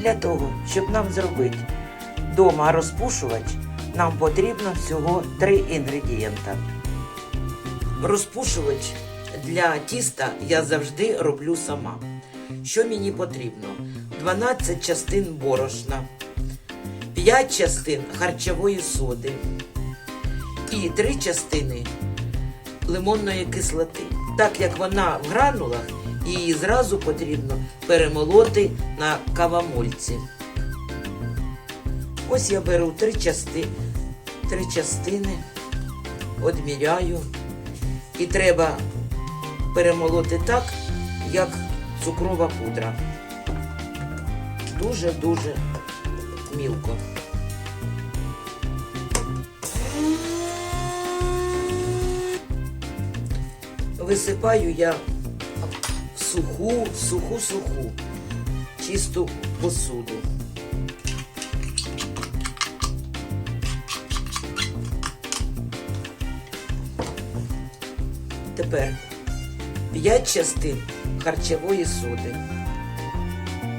Для того, щоб нам зробити вдома розпушувач, нам потрібно всього три інгредієнта. Розпушувач для тіста я завжди роблю сама. Що мені потрібно? 12 частин борошна, 5 частин харчової соди і 3 частини лимонної кислоти. Так як вона в гранулах, її зразу потрібно перемолоти на кавомольці. Ось я беру три частини, три частини, одміряю. І треба перемолоти так, як цукрова пудра. Дуже-дуже мілко. Висипаю я в суху, суху, суху, чисту посуду. Тепер 5 частин харчової соди.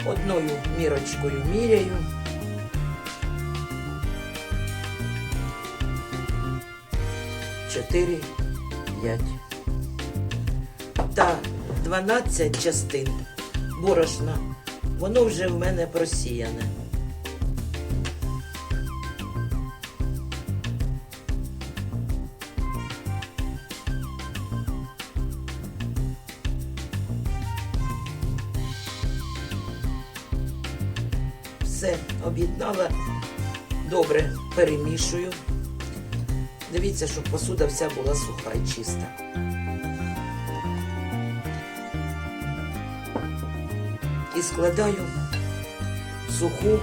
Одною мірочкою міряю. Чотири, п'ять. Та 12 частин борошна. Воно вже в мене просіяне. Все об'єднала, добре перемішую. Дивіться, щоб посуда вся була суха і чиста. І складаю суху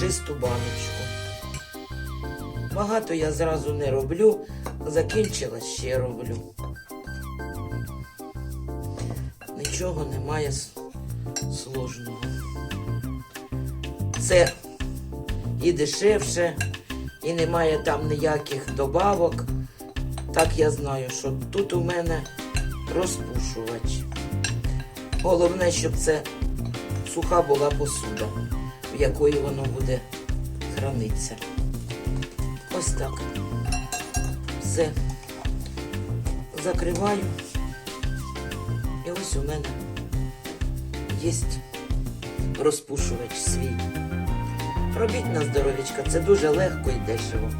чисту баночку. Багато я зразу не роблю, закінчила ще роблю. Нічого немає сложного. Це і дешевше, і немає там ніяких добавок. Так я знаю, що тут у мене розпушувач. Головне, щоб це суха була посуда, в якої воно буде хранитися. Ось так. Все. Закриваю. І ось у мене є розпушувач свій. Робіть на здоров'ячка, це дуже легко і дешево.